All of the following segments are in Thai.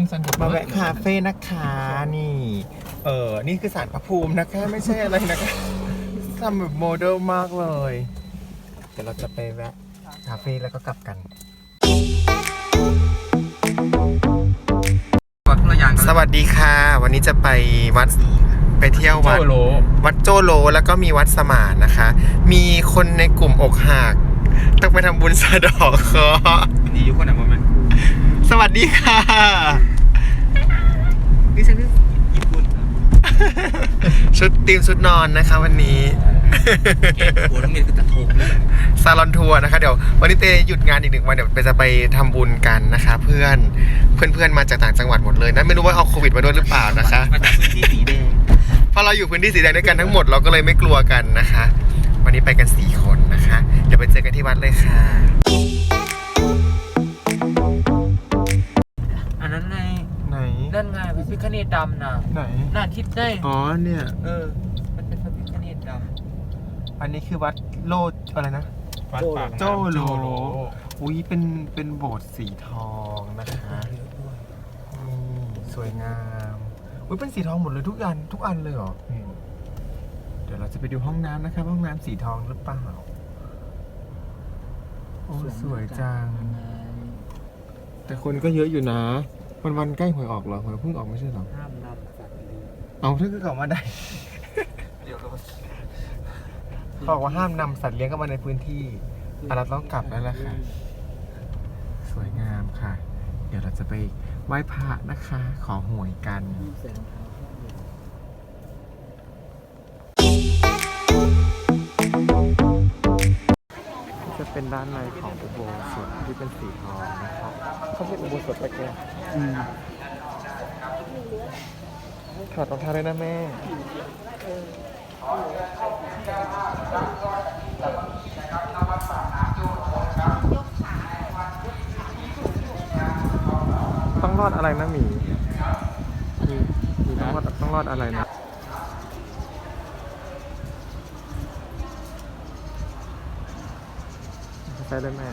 คงสันกับมาแวะคาเฟ่นะคะนี่ เออนี่คือสารพระภูมินะคะ ไม่ใช่อะไรนะคะทำแบบโมเดลมากเลย เดี๋ยวเราจะไปแวะคาเฟ่แล้วก็กลับกันกดตัวอย่างสวัสดีค่ะ วันนี้จะไปวัดไปเที่ยววัดโจโลวัดโจโลแล้วก็มีวัดสมานนะคะ มีคนในกลุ่มอกหักต้องไปทำบุญสะเดอกเคราะห์ดีอยู่คนไหนบ้างไหมส วัสดีค่ะนี่ฉันคือญี่ปุ่นครับชุดทีมชุดนอนนะคะวันนี้เอกหัวต้องเรียนคือกระทงเลยซาลอนทัวร์นะคะเดี๋ยววันนี้เตหยุดงานอีกหนึ่งวันเดี๋ยวไปจะไปทำบุญกันนะคะ เพื่อนเพื่อนเพื่อนๆมาจากต่างจังหวัดหมดเลยนะไม่รู้ว่าเอาโควิดมาด้วยหรือเปล่านะคะ มาจากพื้นที่สีแดงเพราะเราอยู่พื้นที่สีแดงด้วยกันทั้งหมดเราก็เลยไม่กลัวกันนะคะ วันนี้ไปกันสี่คนนะคะ เดี๋ยวไปเจอกันที่วัดเลยค่ะอั ฆเนศดำนะไหน หน้าทิศได้ อ๋อเนี่ย เออ มันเป็นพระพิฆเนศดอันนี้คือวัดโลดอะไรนะ วัดปากโจโลอุ้ยเป็นเป็นโบสถ์สีทองนะคะนี่สวยงามอุ้ยเป็นสีทองหมดเลยทุกอันทุกอันเลยเหรอเดี๋ยวเราจะไปดูห้องน้ำนะครับห้องน้ำสีทองหรือเปล่าโอ้ำสวยจังไงแต่คนก็เยอะอยู่นะ วันวันๆใกล้หวยออกเหรอหวยเพิ่งออกไม่ใช่เหรอห้ามนำสัตว์เลี้ยงเอาถ้าเกิดออกมาได้ เดี๋ยวก็เขาบอกว่าห้ามนำสัตว์เลี้ยงเข้ามาในพื้นที่ อะเราต้องกลับแล้วล่ะค่ะ สวยงามค่ะ เดี๋ยวเราจะไปไหว้พระนะคะ ขอหวยกันใส่รองเท้า เป็นด้านในของอุโบสถที่เป็นสีทองนะครับเขาเรียกอุโบสถตะแกรงถอดรองเท้าเลยนะแม่ต้องรอดอะไรนะหมีหมีหมีต้องรอดต้องรอดอะไรนะ ใช้ได้แม่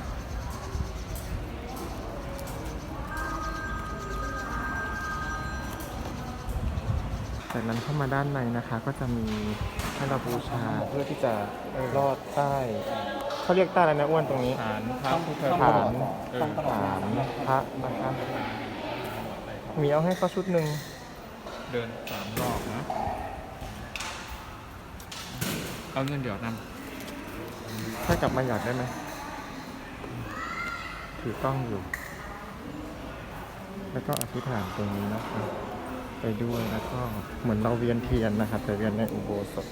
จากนั้นเข้ามาด้านในนะคะ ก็จะมีให้เราบูชาเพื่อที่จะรอดใต้เขาเรียกใต้อะไรนะอ้วนตรงนี้ฐานพระพุทธฐานเออฐานพระนะคะมีเอาให้เขาชุดหนึ่งเดินสามรอบนะ เอาเงินเดี๋ยวนถ้ากลับมาอยากได้ไหม ถือกล้องอยู่ แล้วก็อธิษฐานตรงนี้นะคะไปด้วยแล้วก็เหมือนเราเวียนเทียนนะครับแต่เวียนในอุโบสถ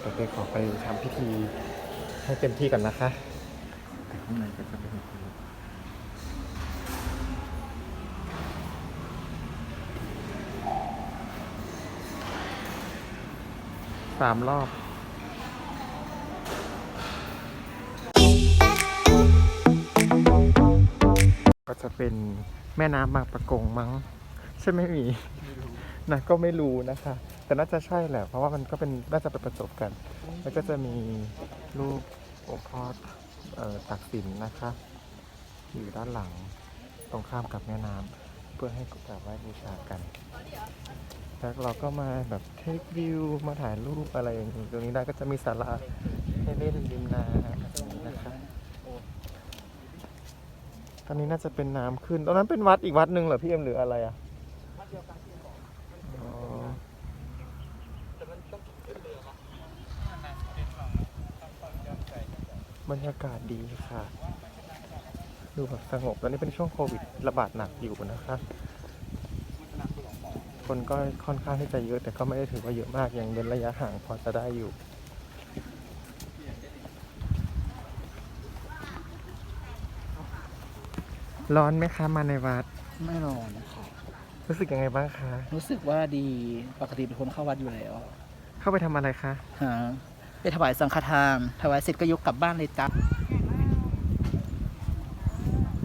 โอเคขอไปทำพิธีให้เต็มที่ก่อนนะคะแต่ข้างในก็จะเป็นสามรอบ จะเป็นแม่น้ำบางประกงมั้ง ใช่ไหมหมีนะก็ไม่รู้นะคะ แต่น่าจะใช่แหละเพราะว่ามันก็เป็นน่าจะเป็นประจบกัน แล้วก็จะมีรูปองค์พ่อเอ่อตักสินนะคะ อยู่ด้านหลังตรงข้ามกับแม่น้ำเพื่อให้กราบไหว้บูชากันแล้วเราก็มาแบบเทควิวมาถ่ายรูปอะไรอย่างนี้ตรงนี้ได้ก็จะมีศาลาให้เล่นริมน้ำแบบนี้นะคะ ต อนนี้น่าจะเป็นน้ำขึ้นตรงนั้นเป็นวัดอีกวัดหนึ่งเหรอพี่เอ็มหรืออะไรอะอ๋อบรรยากาศดีค่ะ ดูแบบสงบ ตอนนี้เป็นช่วงโควิดระบาดหนักอยู่นะคะ คนก็ค่อนข้างที่จะเยอะ แต่ก็ไม่ได้ถือว่าเยอะมาก ยังเว้นระยะห่างพอจะได้อยู่ ร้อนไหมคะมาในวัด ไม่ร้อนค่ะรู้สึกยังไงบ้างคะ รู้สึกว่าดีปกติเป็นคนเข้าวัดอยู่แล้วเข้าไปทำอะไรคะ ฮะไปถวายสังฆทานถวายเสร็จก็ยกกลับบ้านเลยจ้ะำ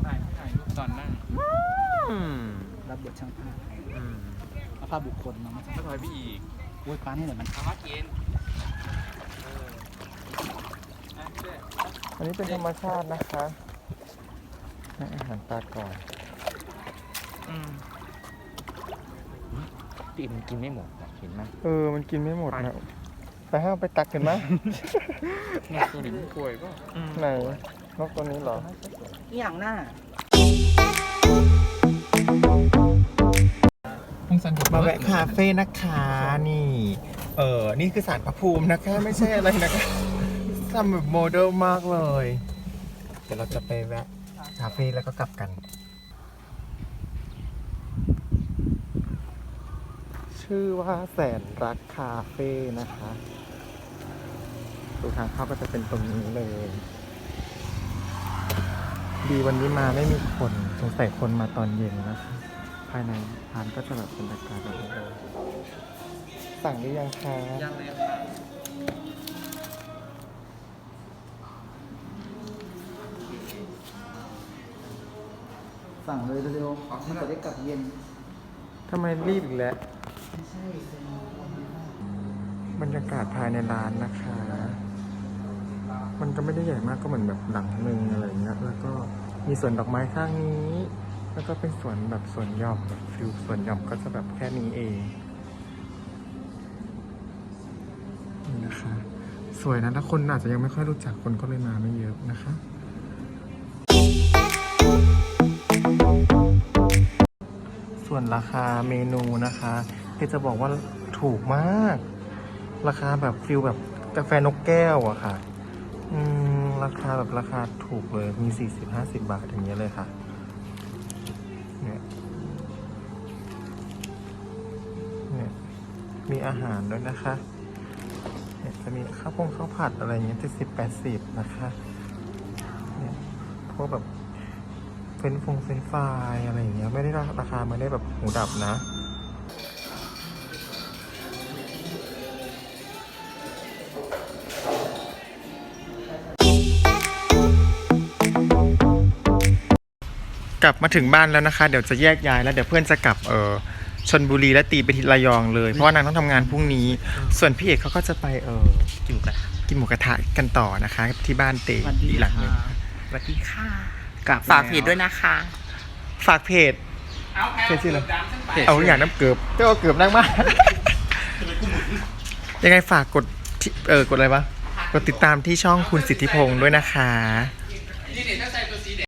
ถ่ายถ่ายรูปตอนนั่งอืมรับบทช่างภาพอืมเอาภาพบุคคลมาไม่ใช่ก็ถอยไปอีกโอ้ยป้านี่แหละมันเอามากินเอออะเจ๊อันนี้เป็นธรรมชาตินะคะ ให้อาหารปลาก่อนอืมปีมันกินไม่หมดอะเห็นไหมเออ มันกินไม่หมดนะไปห้ามไปตักกันมะนกตัวนี้มันป่วยป่ะไหนนกตัวนี้เหรอ อีหยังหน้ามาแวะคาเฟ่นะคะนี่ เออนี่คือสารพระภูมินะคะ ไม่ใช่อะไรนะคะทำแบบโมเดลมากเลย เดี๋ยวเราจะไปแวะคาเฟ่แล้วก็กลับกันชื่อว่าแสนรักคาเฟ่นะคะดูทางเข้าก็จะเป็นตรงนี้เลย ดีวันนี้มาไม่มีคนสงสัยคนมาตอนเย็นนะคะ ภายในร้านก็จะแบบบรรยากาศแบบนี้เลยสั่งหรือยังคะยังเลยค่ะ สั่งเลยเร็วๆมันจะได้กลับเย็น ทำไมรีบอีกแล้ว ไม่ใช่เซ็นบรรยากาศภายในร้านนะคะ มันก็ไม่ได้ใหญ่มากก็เหมือนแบบหลังหนึ่งอะไรอย่างเงี้ย แล้วก็มีสวนดอกไม้ข้างนี้ แล้วก็เป็นสวนแบบสวนหย่อมแบบฟิลสวนหย่อมก็จะแบบแค่นี้เองนี่นะคะ สวยนะถ้าคนอาจจะยังไม่ค่อยรู้จักคนก็เลยมาไม่เยอะนะคะ ส่วนราคาเมนูนะคะที่จะบอกว่าถูกมาก ราคาแบบฟิลแบบกาแฟนกแก้วอะค่ะ อืม ราคาแบบราคาถูกเลย มีสี่สิบห้าสิบาทอย่างเงี้ยเลยค่ะเนี่ยเนี่ยมีอาหารด้วยนะคะเนี่ยจะมีข้าวโพงข้าวผัดอะไรเงี้ยเจ็ดสิบแปดสิบนะคะ เนี่ยพวกแบบ นช์ฟงเฟรนช์ฟรายอะไรอย่างเงี้ยไม่ได้ราคาไม่ได้แบบหูดับนะกลับมาถึงบ้านแล้วนะคะ เดี๋ยวจะแยกย้ายแล้วเดี๋ยวเพื่อนจะกลับเออชนบุรีและตีไปที่ระยองเลย เพราะว่านางต้องทำงานพรุ่งนี้ ส่วนพี่เอกเขาก็จะไปเอออยู่กันกินหมูกระทะกันต่อนะคะ ที่บ้านเตสวัสดีอีกหลังหนึ่งค่ะสวัสดีค่ะ กลับฝากเพจด้วยนะคะ ฝากเพจเอาเพจชื่ออะไรเพจเอาอย่างน้ำเกือบเจ้าเกือบนั่งมากยังไงฝากกดที่เออกดอะไรวะกดติดตามที่ช่องคุณสิทธิพงศ์ด้วยนะคะนี่เนี่ยถ้าใส่